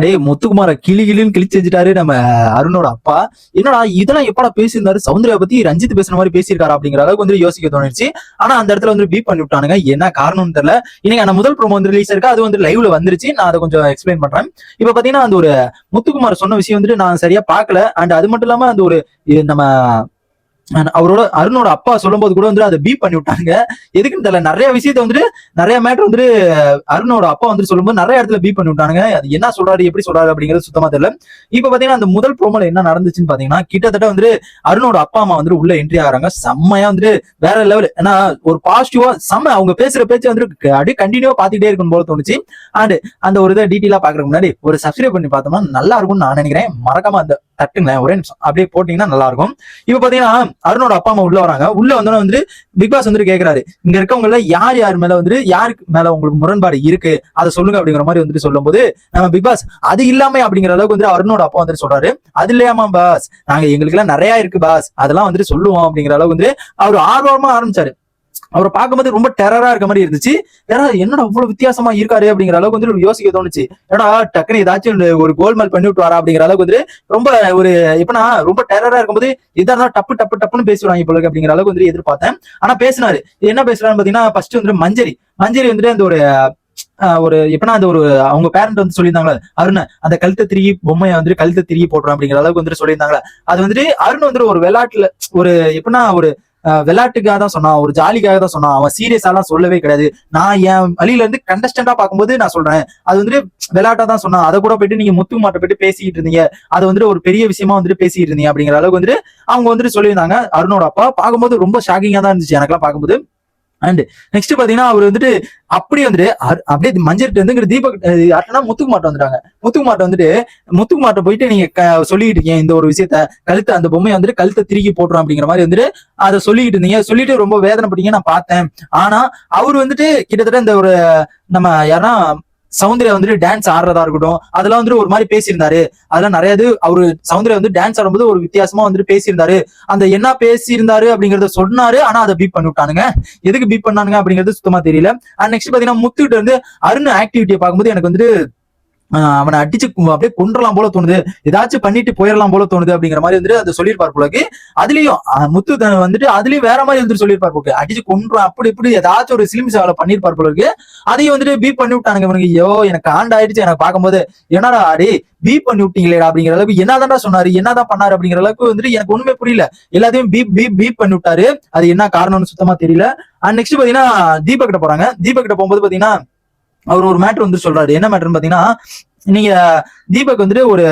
டே முத்துக்குமார கிளி கிளின்னு கிழிச்சு வச்சுட்டாரு நம்ம அருணோட அப்பா. என்னடா இதெல்லாம் எப்படா பேசியிருந்தாரு? சௌந்தர்யா பத்தி ரஞ்சித் பேசுன மாதிரி பேசியிருக்காரு அப்படிங்கிற அளவுக்கு வந்து யோசிக்க தோணுச்சு. ஆனா அந்த இடத்துல வந்து பீப் பண்ணி விட்டானுங்க. என்ன காரணம்னு தெரியல. இன்னைக்கு அந்த முதல் ப்ரோமோ வந்து ரிலீஸ் இருக்கு. அது வந்து லைவ்ல வந்துருச்சு. நான் அதை கொஞ்சம் எக்ஸ்பிளைன் பண்றேன். இப்ப பாத்தீங்கன்னா அந்த ஒரு முத்துக்குமார் சொன்ன விஷயம் வந்துட்டு நான் சரியா பார்க்கல. அண்ட் அது மட்டும் இல்லாம அந்த ஒரு இது நம்ம அவரோட அருணோட அப்பா சொல்லும்போது கூட வந்து அதை பீப் பண்ணி விட்டாங்க எதுக்குன்னு தெரியல நிறைய விஷயத்த வந்துட்டு நிறைய மேட்டர் வந்துட்டு அருணோட அப்பா வந்துட்டு சொல்லும்போது நிறைய இடத்துல பீப் பண்ணி விட்டாங்க அது என்ன சொல்றாரு எப்படி சொல்றாரு அப்படிங்கிறது சுத்தமா தெரியல. இப்ப பாத்தீங்கன்னா அந்த முதல் ப்ரோமோல என்ன நடந்துச்சுன்னு பாத்தீங்கன்னா கிட்டத்தட்ட வந்து அருணோட அப்பா அம்மா வந்துட்டு உள்ள என்ட்ரி ஆகிறாங்க. செம்மையா வந்துட்டு வேற லெவல் ஏன்னா ஒரு பாசிட்டிவா செம்ம அவங்க பேசுற பேச்சு வந்துட்டு அப்படியே கண்டினியூவா பாத்துக்கிட்டே இருக்கும் போல தோணுச்சு. அண்ட் அந்த ஒரு இதை டீட்டெயிலா பாக்குறதுக்கு முன்னாடி ஒரு சப்ஸ்கிரைப் பண்ணி பார்த்தோம்னா நல்லா இருக்கும்னு நான் நினைக்கிறேன். மறக்காம அந்த தட்டுங்களேன் ஒரே நிமிஷம். அப்படியே போட்டீங்கன்னா நல்லா இருக்கும் இப்ப பாத்தீங்கன்னா அருணோட அப்பா அம்மா உள்ள வராங்க. உள்ள வந்தோடனே வந்து பிக் பாஸ் வந்துட்டு கேக்குறாரு. இங்க இருக்கவங்கள யார் யார் மேல வந்துட்டு யாருக்கு மேல உங்களுக்கு முரண்பாடு இருக்கு? அதை சொல்லுங்க அப்படிங்கிற மாதிரி வந்துட்டு சொல்லும்போது நம்ம பிக் பாஸ் அது இல்லாம அப்படிங்கிற அளவுக்கு வந்து அருணோட அப்பா வந்துட்டு சொல்றாரு. அது இல்லையாமா பாஸ்? நாங்க எங்களுக்கு எல்லாம் நிறைய இருக்கு பாஸ். அதெல்லாம் வந்துட்டு சொல்லுவோம் அப்படிங்கிற அளவுக்கு வந்து அவர் ஆர்வமா ஆரம்பிச்சாரு. அவரை பார்க்கும்போது ரொம்ப டெரரா இருக்க மாதிரி இருந்துச்சு. ஏன்னா என்னடா அவ்வளவு வித்தியாசமா இருக்காரு அப்படிங்கிற அளவுக்கு வந்து ஒரு யோசிக்க தோணுச்சு. ஏன்னா டக்குனு ஏதாச்சும் ஒரு கோல்மால் பண்ணி விட்டு வரா அப்படிங்கிற அளவுக்கு வந்து ரொம்ப ஒரு எப்பனா ரொம்ப டெரரா இருக்கும்போது இதா டப்பு டப்பு டப்புன்னு பேசுவாங்க இப்போ அப்படிங்கிற அளவுக்கு வந்து எதிர்பார்த்தேன். ஆனா பேசினாரு. என்ன பேசுறாருன்னு பாத்தீங்கன்னா ஃபர்ஸ்ட் வந்து மஞ்சரி. மஞ்சரி வந்துட்டு அந்த ஒரு ஒரு எப்பனா அந்த ஒரு அவங்க பேரண்ட் வந்து சொல்லியிருந்தாங்களே அருண் அந்த கழுத்தை திருகி பொம்மையை வந்துட்டு கழுத்தை திருகி போடுறோம் அப்படிங்கிற அளவுக்கு வந்துட்டு சொல்லியிருந்தாங்களே அது வந்துட்டு அருண் வந்துட்டு ஒரு விளையாட்டுல ஒரு எப்படின்னா ஒரு விளையாட்டுக்காக தான் சொன்னான். ஒரு ஜாலிக்காக தான் சொன்னான். அவன் சீரியஸாலாம் சொல்லவே கிடையாது. நான் என் வழியில இருந்து கண்டஸ்டண்டா பார்க்கும்போது நான் சொல்றேன். அது வந்துட்டு விளையாட்டா தான் சொன்னான். அதை கூட போயிட்டு நீங்க முத்து மாட்ட போயிட்டு பேசிட்டு இருந்தீங்க. அது வந்துட்டு ஒரு பெரிய விஷயமா வந்துட்டு பேசிட்டு இருந்தீங்க அப்படிங்கிற அளவுக்கு வந்துட்டு அவங்க வந்துட்டு சொல்லியிருந்தாங்க. அருணோட அப்பா பார்க்கும்போது ரொம்ப ஷாக்கிங்கா தான் இருந்துச்சு. எனக்கெல்லாம் பார்க்கும்போது. அண்ட் நெக்ஸ்ட் பாத்தீங்கன்னா அவர் வந்துட்டு அப்படி வந்துட்டு அப்படியே மஞ்சள் வந்து தீபக் அஹ் யாருன்னா முத்துக்கு வந்துட்டாங்க. முத்துக்குமாட்ட வந்துட்டு முத்துக்குமாட்ட போயிட்டு நீங்க சொல்லிட்டு இருக்கீங்க இந்த ஒரு விஷயத்த. கழுத்தை அந்த பொம்மையை வந்துட்டு கழுத்தை திருக்கி போட்டுரும் அப்படிங்கிற மாதிரி வந்துட்டு அதை சொல்லிட்டு இருந்தீங்க. சொல்லிட்டு ரொம்ப வேதனைப்பட்டீங்க நான் பார்த்தேன். ஆனா அவர் வந்துட்டு கிட்டத்தட்ட இந்த ஒரு நம்ம யாருன்னா சௌந்தர்யா வந்துட்டு டான்ஸ் ஆடுறதா இருக்கட்டும் அதெல்லாம் வந்துட்டு ஒரு மாதிரி பேசியிருந்தாரு. அதெல்லாம் நிறைய இது அவரு சௌந்தர்யா வந்து டான்ஸ் ஆடும்போது ஒரு வித்தியாசமா வந்துட்டு பேசியிருந்தாரு. அந்த என்ன பேசியிருந்தாரு அப்படிங்கறத சொன்னாரு ஆனா அதை பீப் பண்ணி விட்டானுங்க. எதுக்கு பீப் பண்ணானுங்க அப்படிங்கிறது சுத்தமா தெரியல. அண்ட் நெக்ஸ்ட் பாத்தீங்கன்னா முத்துக்கிட்ட வந்து அருண் ஆக்டிவிட்டியை பார்க்கும்போது எனக்கு வந்துட்டு அவனை அடிச்சு அப்படியே கொன்றலாம் போல தோணுது. ஏதாச்சும் பண்ணிட்டு போயிடலாம் போல தோணுது அப்படிங்கிற மாதிரி வந்துட்டு அதை சொல்லியிருப்பார் போலக்கு அதுலயும் முத்து வந்துட்டு அதுலயும் வேற மாதிரி வந்துட்டு சொல்லியிருப்பார் போக்கு அடிச்சு கொன்றான் அப்படி இப்படி ஏதாச்சும் ஒரு சிலிம் சேவலை பண்ணியிருப்பார் போலருக்கு அதையும் வந்துட்டு பீப் பண்ணி விட்டானுங்க இவனுக்கு ஐயோ எனக்கு ஆண்டாயிடுச்சு எனக்கு பார்க்கும்போது. என்னடா ஆடி பீப் பண்ணி விட்டீங்களேடா அப்படிங்கிற அளவுக்கு என்னதான்டா சொன்னாரு? என்னதான் பண்ணாரு அப்படிங்கிற அளவுக்கு வந்துட்டு எனக்கு ஒண்ணுமே புரியல. எல்லாத்தையும் பீப் பீப் பீப் பண்ணி விட்டாரு. அது என்ன காரணம்னு சுத்தமா தெரியல. அண்ட் நெக்ஸ்ட் பாத்தீங்கன்னா தீபக் கிட்ட போறாங்க. தீபக் கிட்ட போகும்போது பாத்தீங்கன்னா அவர் ஒரு மேட்டர் வந்து சொல்றாரு. என்ன மேட்டர்னு பாத்தீங்கன்னா நீங்க தீபக் வந்துட்டு ஒரு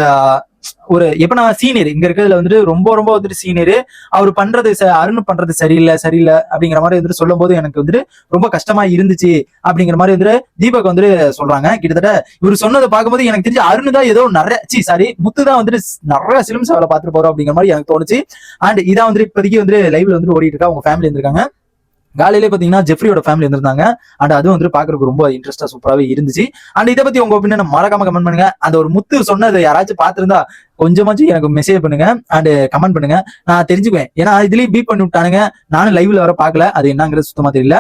ஒரு எப்ப நான் சீனியர் இங்க இருக்கிறதுல வந்துட்டு ரொம்ப ரொம்ப வந்துட்டு சீனியர் அவர் பண்றது ச- அருண் பண்றது சரியில்லை சரியில்லை அப்படிங்கிற மாதிரி வந்துட்டு சொல்லும் போது எனக்கு வந்துட்டு ரொம்ப கஷ்டமா இருந்துச்சு அப்படிங்கிற மாதிரி வந்துட்டு தீபக் வந்துட்டு சொல்றாங்க. கிட்டத்தட்ட இவர் சொன்னதை பார்க்கும்போது எனக்கு தெரிஞ்சு அருண் தான் ஏதோ நிறைய சி சாரி முத்து தான் வந்துட்டு நிறைய சிலிம்ஸ் அவளை பார்த்துட்டு போறோம் அப்படிங்கிற மாதிரி எனக்கு தோணுச்சு. அண்ட் இதான் வந்துட்டு இப்போதைக்கு வந்து லைவ்ல வந்து ஓடிட்டு இருக்கா அவங்க ஃபேமிலி இருந்திருக்காங்க காலையிலே பாத்தீங்கன்னா ஜெஃப்ரியோட ஃபேமிலி வந்திருந்தாங்க. அண்ட் அது வந்து பாக்குறதுக்கு ரொம்ப இன்ட்ரெஸ்டா சூப்பராகவே இருந்துச்சு. அண்ட் இதை பத்தி உங்க ஒப்பீனியன் மறக்காம கமெண்ட் பண்ணுங்க. அந்த ஒரு முத்து சொன்னதை யாராச்சும் பாத்திருந்தா கொஞ்சமாச்சும் எனக்கு மெசேஜ் பண்ணுங்க. அண்ட் கமெண்ட் பண்ணுங்க. நான் தெரிஞ்சுக்குவேன். ஏன்னா இதுலயும் பீட் பண்ணி விட்டானுங்க. நானும் லைவ்ல வர பார்க்கல. அது என்னங்கிறது சுத்தமா தெரியல.